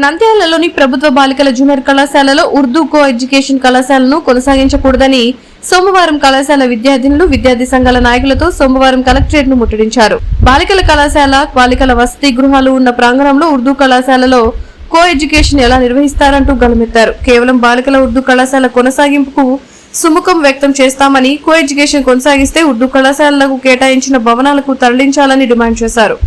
నంద్యాలలోని ప్రభుత్వ బాలికల జూనియర్ కళాశాలలో ఉర్దూ కో ఎడ్యుకేషన్ కళాశాలను కొనసాగించకూడదని సోమవారం కళాశాల విద్యార్థినులు విద్యార్థి సంఘాల నాయకులతో సోమవారం కలెక్టరేట్ను ముట్టడించారు. బాలికల కళాశాల బాలికల వసతి గృహాలు ఉన్న ప్రాంగణంలో ఉర్దూ కళాశాలలో కో ఎడ్యుకేషన్ ఎలా నిర్వహిస్తారంటూ గలమెత్తారు కేవలం బాలికల ఉర్దూ కళాశాల కొనసాగింపుకు సుముఖం వ్యక్తం చేస్తామని కో ఎడ్యుకేషన్ కొనసాగిస్తే ఉర్దూ కళాశాలలకు కేటాయించిన భవనాలకు తరలించాలని డిమాండ్ చేశారు.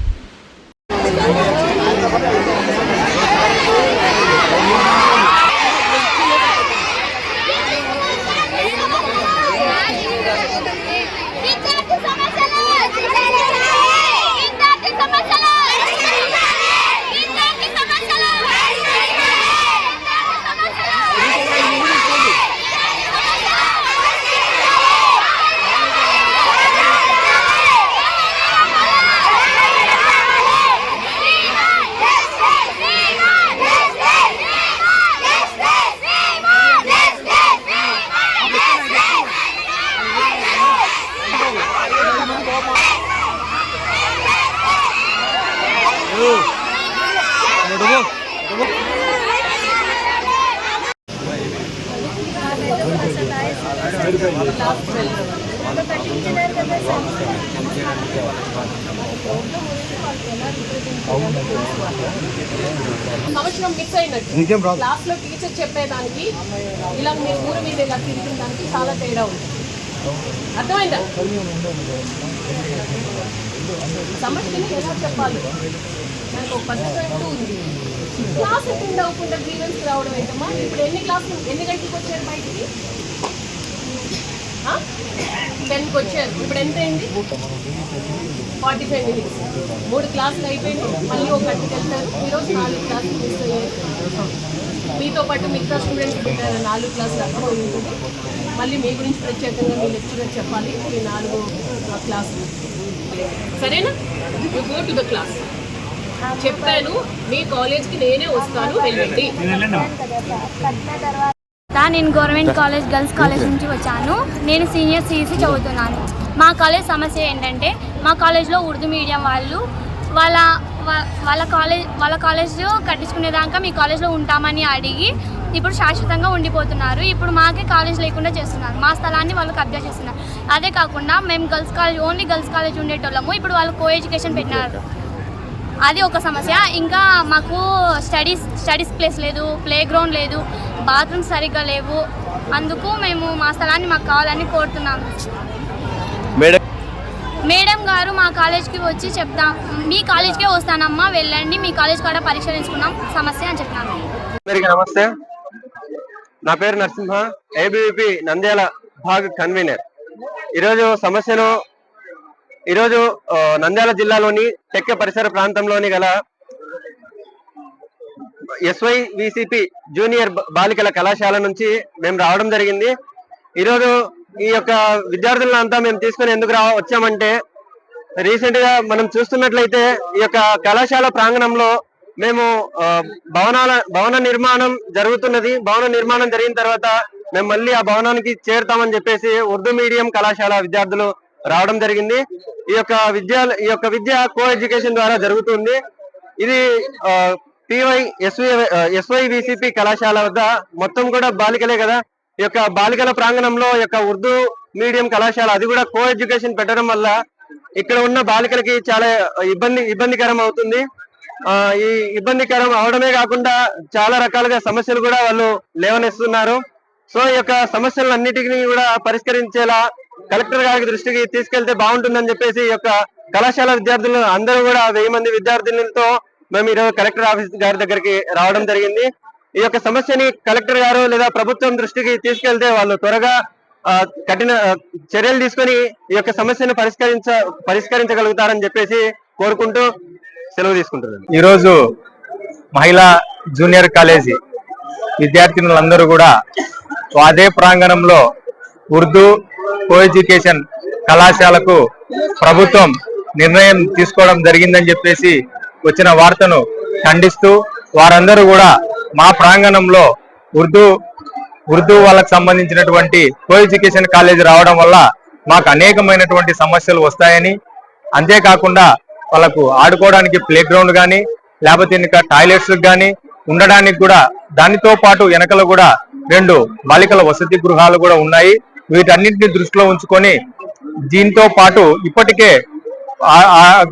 సంవత్సరం మిస్ అయినట్టు. క్లాస్లో టీచర్ చెప్పేదానికి ఇలా మీరు ఊరు మీద ఇలా తిరిగిన దానికి చాలా తేడా ఉంది. అర్థమైందా? సమస్యని ఎలా చెప్పాలి? నాకు ఒక అంటూ ఉంది. క్లాస్ అటెండ్ అవ్వకుండా గ్రీవెన్స్ రావడం ఏంటమ్మా? ఇప్పుడు ఎన్ని క్లాసులు ఎన్ని గంటలకు వచ్చారు బయటికి? టెన్కి వచ్చారు. ఇప్పుడు ఎంత అయింది? ఫార్టీ ఫైవ్ మినిట్స్ మూడు క్లాసులు అయిపోయింది. మళ్ళీ ఒక గంటకి వెళ్తారు. ఈరోజు నాలుగు క్లాసులు మిస్ అయ్యారు. మీతో పాటు మిగతా స్టూడెంట్స్ పెట్టారు నాలుగు క్లాసులు అర్థమవుతుంది మళ్ళీ మీ గురించి ప్రత్యేకంగా మీ లెక్చరర్ చెప్పాలి. మీ నాలుగు క్లాసులు సరేనా? You go to the class చెప్పాను మీ కాలేజ్కి నేనే వస్తాను వెళ్ళండి. నేను గవర్నమెంట్ కాలేజ్ గర్ల్స్ కాలేజ్ నుంచి వచ్చాను. నేను సీనియర్ సిఈసి చదువుతున్నాను. మా కాలేజ్ సమస్య ఏంటంటే మా కాలేజ్లో ఉర్దూ మీడియం వాళ్ళు వాళ్ళ వాళ్ళ కాలేజ్ వాళ్ళ కాలేజ్ కట్టించుకునేదాకా మీ కాలేజ్లో ఉంటామని అడిగి ఇప్పుడు శాశ్వతంగా ఉండిపోతున్నారు. ఇప్పుడు మాకే కాలేజ్ లేకుండా చేస్తున్నారు. మా స్థలాన్ని వాళ్ళు కబ్జా చేస్తున్నారు. అదే కాకుండా మేము girls college only girls college ఉండేటోళ్ళము. ఇప్పుడు వాళ్ళు కో ఎడ్యుకేషన్ పెట్టినారు. అది ఒక సమస్య. ఇంకా మాకు స్టడీస్ స్టడీస్ ప్లేస్ లేదు ప్లే గ్రౌండ్ లేదు బాత్రూమ్స్ సరిగ్గా లేవు. అందుకు మేము మా స్థలాన్ని మాకు కావాలని కోరుతున్నాము మేడం మేడం గారు మా కాలేజ్కి వచ్చి చెప్తాం మీ కాలేజ్కే వస్తానమ్మా వెళ్ళండి మీ కాలేజ్ కాడ పరిష్కరించుకున్నాం సమస్య అని చెప్తాను అందరికీ నమస్తే. నా పేరు నరసింహ ఏబీవీపీ నంద్యాల భాగ్ కన్వీనర్. ఈరోజు సమస్యను ఈరోజు నంద్యాల జిల్లాలోని చెక్క పరిసర ప్రాంతంలోని గల ఎస్వై విసిపి జూనియర్ బాలికల కళాశాల నుంచి మేము రావడం జరిగింది. ఈరోజు ఈ యొక్క విద్యార్థులను అంతా మేము తీసుకుని ఎందుకు రా వచ్చామంటే రీసెంట్గా మనం చూస్తున్నట్లయితే ఈ యొక్క కళాశాల ప్రాంగణంలో మేము భవనాల భవన నిర్మాణం జరుగుతున్నది. భవన నిర్మాణం జరిగిన తర్వాత మేము మళ్ళీ ఆ భవనానికి చేరుతామని చెప్పేసి ఉర్దూ మీడియం కళాశాల విద్యార్థులు రావడం జరిగింది. ఈ యొక్క విద్య ఈ యొక్క విద్య కో ఎడ్యుకేషన్ ద్వారా జరుగుతుంది. ఇది పివై ఎస్వి ఎస్వై విసిపి కళాశాల వద్ద మొత్తం కూడా బాలికలే కదా. ఈ యొక్క బాలికల ప్రాంగణంలో యొక్క ఉర్దూ మీడియం కళాశాల అది కూడా కో ఎడ్యుకేషన్ పెట్టడం వల్ల ఇక్కడ ఉన్న బాలికలకి చాలా ఇబ్బంది ఇబ్బందికరం అవుతుంది. ఆ ఈ ఇబ్బందికరం అవడమే కాకుండా చాలా రకాలుగా సమస్యలు కూడా వాళ్ళు లేవనెస్తున్నారు సో ఈ యొక్క సమస్యలన్నిటిని కూడా పరిష్కరించేలా కలెక్టర్ గారి దృష్టికి తీసుకెళ్తే బాగుంటుందని చెప్పేసి ఈ యొక్క కళాశాల విద్యార్థులు అందరూ కూడా వెయ్యి మంది విద్యార్థులతో మేము ఈరోజు కలెక్టర్ ఆఫీస్ గారి దగ్గరికి రావడం జరిగింది. ఈ యొక్క సమస్యని కలెక్టర్ గారు లేదా ప్రభుత్వం దృష్టికి తీసుకెళ్తే వాళ్ళు త్వరగా కఠిన చర్యలు తీసుకొని ఈ యొక్క సమస్యను పరిష్కరించ పరిష్కరించగలుగుతారని చెప్పేసి కోరుకుంటూ సెలవు తీసుకుంటున్నాను. ఈరోజు మహిళా జూనియర్ కాలేజీ విద్యార్థినులందరూ కూడా అదే ప్రాంగణంలో ఉర్దూ కో ఎడ్యుకేషన్ కళాశాలకు ప్రభుత్వం నిర్ణయం తీసుకోవడం జరిగిందని చెప్పేసి వచ్చిన వార్తను ఖండిస్తూ వారందరూ కూడా మా ప్రాంగణంలో ఉర్దూ ఉర్దూ వాళ్ళకు సంబంధించినటువంటి కో ఎడ్యుకేషన్ కాలేజీ రావడం వల్ల మాకు అనేకమైనటువంటి సమస్యలు వస్తాయని అంతేకాకుండా వాళ్ళకు ఆడుకోవడానికి ప్లే గ్రౌండ్ కానీ లేకపోతే ఇంకా టాయిలెట్స్ కానీ ఉండడానికి కూడా దానితో పాటు వెనకల కూడా రెండు బాలికల వసతి గృహాలు కూడా ఉన్నాయి. వీటన్నింటిని దృష్టిలో ఉంచుకొని దీంతో పాటు ఇప్పటికే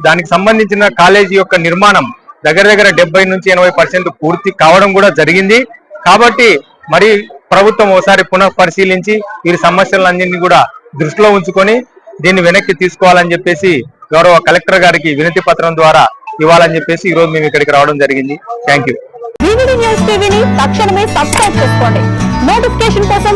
దానికి సంబంధించిన కాలేజీ యొక్క నిర్మాణం దగ్గర దగ్గర డెబ్బై నుంచి ఎనభై పర్సెంట్ పూర్తి కావడం కూడా జరిగింది. కాబట్టి మరి ప్రభుత్వం ఒకసారి పునః పరిశీలించి వీరి సమస్యలన్నింటినీ కూడా దృష్టిలో ఉంచుకొని దీన్ని వెనక్కి తీసుకోవాలని చెప్పేసి గౌరవ కలెక్టర్ గారికి వినతి పత్రం ద్వారా ఇవ్వాలని చెప్పేసి ఈ రోజు మేము ఇక్కడికి రావడం జరిగింది. థ్యాంక్ యూ న్యూస్ టీవీని తక్షణమే సబ్స్క్రైబ్ చేసుకోండి. నోటిఫికేషన్ కోసం